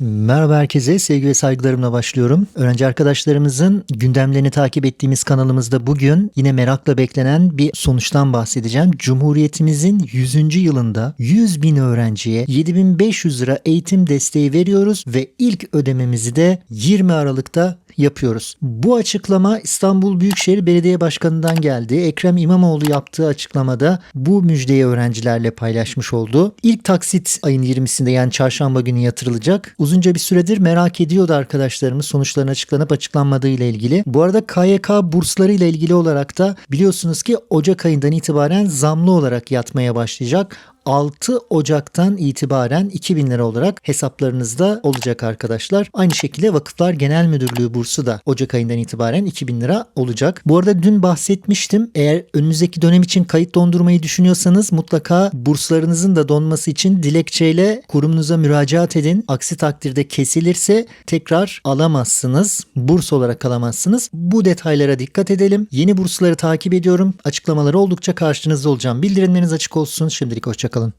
Merhaba herkese, sevgi ve saygılarımla başlıyorum. Öğrenci arkadaşlarımızın gündemlerini takip ettiğimiz kanalımızda bugün yine merakla beklenen bir sonuçtan bahsedeceğim. Cumhuriyetimizin 100. yılında 100 bin öğrenciye 7500 lira eğitim desteği veriyoruz ve ilk ödememizi de 20 Aralık'ta yapıyoruz. Bu açıklama İstanbul Büyükşehir Belediye Başkanı'ndan geldi. Ekrem İmamoğlu yaptığı açıklamada bu müjdeyi öğrencilerle paylaşmış oldu. İlk taksit ayın 20'sinde yani çarşamba günü yatırılacak. Uzunca bir süredir merak ediyordu arkadaşlarımız sonuçların açıklanıp açıklanmadığı ile ilgili. Bu arada KYK bursları ile ilgili olarak da biliyorsunuz ki Ocak ayından itibaren zamlı olarak yatmaya başlayacak. 6 Ocak'tan itibaren 2000 lira olarak hesaplarınızda olacak arkadaşlar. Aynı şekilde Vakıflar Genel Müdürlüğü bursu da Ocak ayından itibaren 2000 lira olacak. Bu arada dün bahsetmiştim. Eğer önümüzdeki dönem için kayıt dondurmayı düşünüyorsanız mutlaka burslarınızın da donması için dilekçeyle kurumunuza müracaat edin. Aksi takdirde kesilirse tekrar alamazsınız. Burs olarak alamazsınız. Bu detaylara dikkat edelim. Yeni bursları takip ediyorum. Açıklamaları oldukça karşınızda olacağım. Bildirimleriniz açık olsun. Şimdilik hoşçakalın kalın.